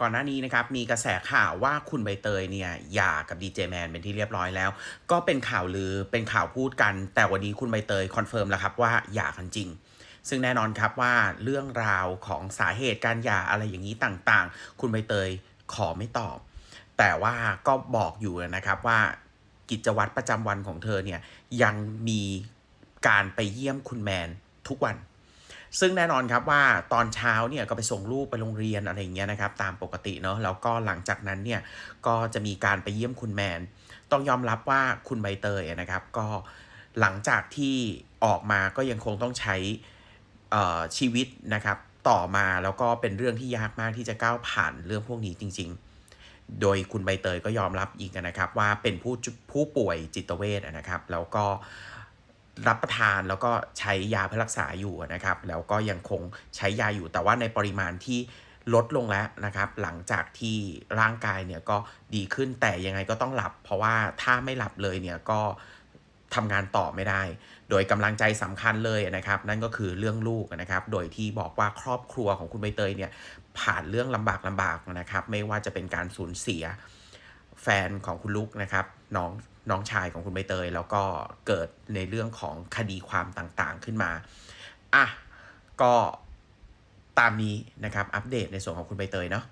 ก่อนหน้านี้นะครับมีกระแสข่าวว่าคุณใบเตยเนี่ยหย่ากับดีเจแมนเป็นที่เรียบร้อยแล้ว ก็เป็นข่าวลือเป็นข่าวพูดกัน แต่วันนี้คุณใบเตยคอนเฟิร์มแล้วครับว่าหย่ากันจริง ซึ่งแน่นอนครับว่าเรื่องราวของสาเหตุการหย่าอะไรอย่างนี้ต่างๆ คุณใบเตยขอไม่ตอบ แต่ว่าก็บอกอยู่นะครับว่ากิจวัตรประจำวันของเธอเนี่ยยังมีการไปเยี่ยมคุณแมนทุกวัน ซึ่งแน่นอนครับว่าตอนเช้าเนี่ยก็ไปส่งลูกไปโรงเรียนอะไรอย่างเงี้ยนะครับตามปกติเนาะแล้วก็หลังจากนั้นเนี่ยก็จะมีการไปเยี่ยมคุณแมน ต้องยอมรับว่าคุณใบเตยนะครับ ก็หลังจากที่ออกมาก็ยังคงต้องใช้ชีวิตนะครับต่อมาแล้วก็เป็นเรื่องที่ยากมากที่จะก้าวผ่านเรื่องพวกนี้จริง ๆ โดยคุณใบเตยก็ยอมรับอีกนะครับว่าเป็นผู้ผู้ป่วยจิตเวชนะครับ แล้วก็ รับประทานแล้วก็ใช้ยาเพื่อรักษาอยู่นะครับ แล้วก็ยังคงใช้ยาอยู่แต่ว่าในปริมาณที่ลดลงแล้วนะครับ หลังจากที่ร่างกายเนี่ยก็ดีขึ้นแต่ยังไงก็ต้องหลับ เพราะว่าถ้าไม่หลับเลยเนี่ยก็ทำงานต่อไม่ได้ โดยกำลังใจสำคัญเลยนะครับ นั่นก็คือเรื่องลูกนะครับ โดยที่บอกว่าครอบครัวของคุณใบเตยเนี่ยผ่านเรื่องลำบากลำบากนะครับ ไม่ว่าจะเป็นการสูญเสีย แฟนของคุณลุกนะครับน้องน้องชายของคุณใบเตย แล้วก็เกิดในเรื่องของคดีความต่างๆขึ้นมาอะก็ตามนี้นะครับอัปเดตในส่วนของคุณใบเตยเนาะ